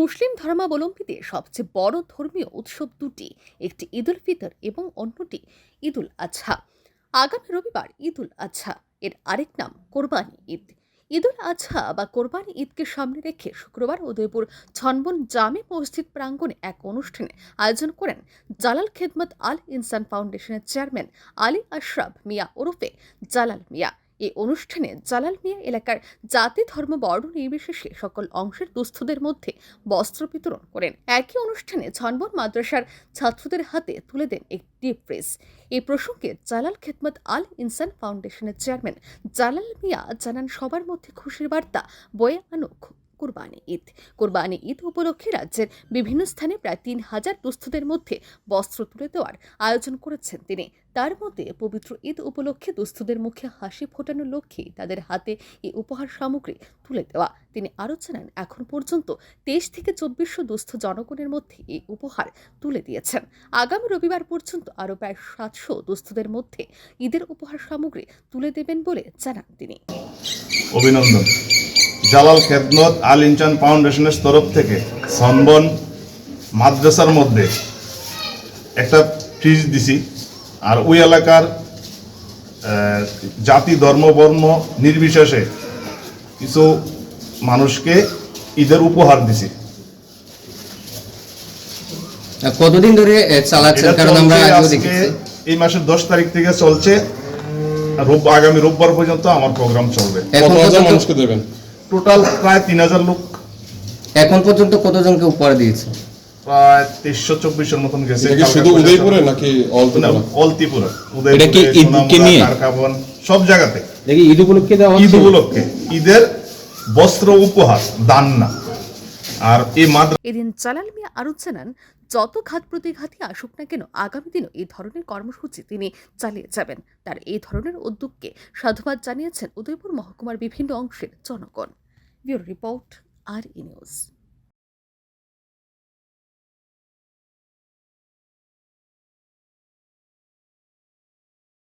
মুসলিম ধর্মাবলম্বীদের সবচেয়ে বড় ধর্মীয় উৎসব দুটি, একটি ঈদ উল ফিতর এবং অন্যটি ঈদ উল আজহা আগামী রবিবার ঈদ উল আজহা এর আরেক নাম কোরবানি ঈদ। ঈদ উল আজহা বা কোরবানি ঈদকে সামনে রেখে শুক্রবার উদয়পুর ছনবন জামে মসজিদ প্রাঙ্গণে এক অনুষ্ঠানে আয়োজন করেন জালাল খেদমত আল ইনসান ফাউন্ডেশনের চেয়ারম্যান আলী আশরাফ মিয়া ওরফে জালাল মিয়া। এই অনুষ্ঠানে জালাল মিয়া এলাকার জাতি, ধর্ম বর্ণ নির্বিশেষে সকল অংশের দুস্থদের মধ্যে বস্ত্র বিতরণ করেন। একই অনুষ্ঠানে ঝনবন মাদ্রাসার ছাত্রদের হাতে তুলে দেন একটি প্রেস। এই প্রসঙ্গে জালাল খেদমত আল ইনসান ফাউন্ডেশনের চেয়ারম্যান জালাল মিয়া জানান, সবার মধ্যে খুশির বার্তা, বয়ে আনুক কোরবানি ঈদ। কোরবানি ঈদ উপলক্ষে রাজ্যের বিভিন্ন স্থানে প্রায় তিন হাজার দুস্থদের মধ্যে বস্ত্র তুলে দেওয়ার আয়োজন করেছেন তিনি। তার মধ্যে পবিত্র ঈদ উপলক্ষে দুস্থদের মুখে হাসি ফোটানোর লক্ষ্যেই তাদের হাতে এই উপহার সামগ্রী তুলে দেওয়া। তিনি আরও জানান, এখন পর্যন্ত তেইশ থেকে চব্বিশশো দুস্থ জনগণের মধ্যে এই উপহার তুলে দিয়েছেন। আগামী রবিবার পর্যন্ত আরও প্রায় সাতশো দুস্থদের মধ্যে ঈদের উপহার সামগ্রী তুলে দেবেন বলে জানান তিনি। অভিনন্দন। জালাল খেদমত আল ইনচান ফাউন্ডেশনের তরফ থেকে সনবন মাদ্রাসার মধ্যে একটা ফ্রিজ দিছি। আর ওই এলাকার জাতি ধর্ম বর্ণ নির্বিশেষে কিছু মানুষকে ঈদের উপহার দিছি। কতদিন ধরে চালাচ্ছেন? কারণ আমরা আজকে এই মাসের দশ তারিখ থেকে চলছে। রোব আগামী রোববার পর্যন্ত আমার প্রোগ্রাম চলবে। এখন কত হাজার মানুষকে দেবেন? টোটাল প্রায় তিন হাজার লোক। এখন পর্যন্ত কতজনকে উপহার দিয়েছে? প্রায় তেইশশো চব্বিশের মতন গেছে এটা কি কালকে শুধু উদয়পুরে নাকি অল না, ত্রিপুরা? অল ত্রিপুরা এটা কি উদয়পুরে, ঈদকে সোনামুড়া, নিয়ে? কারকাবন, সব জায়গাতে। ঈদ উপলক্ষে ঈদ উপলক্ষে। ঈদের বস্ত্র উপহার দান না আর এই মাদ্রাসা এদিন জালাল মিয়া আরও জানান যত ঘাত প্রতিঘাতই আসুক না কেন আগামী দিনও এই ধরনের কর্মসূচি তিনি চালিয়ে যাবেন। তার এই ধরনের উদ্যোগকে সাধুবাদ জানিয়েছেন উদয়পুর মহকুমার বিভিন্ন অংশের জনগণ। Bureau report R E news.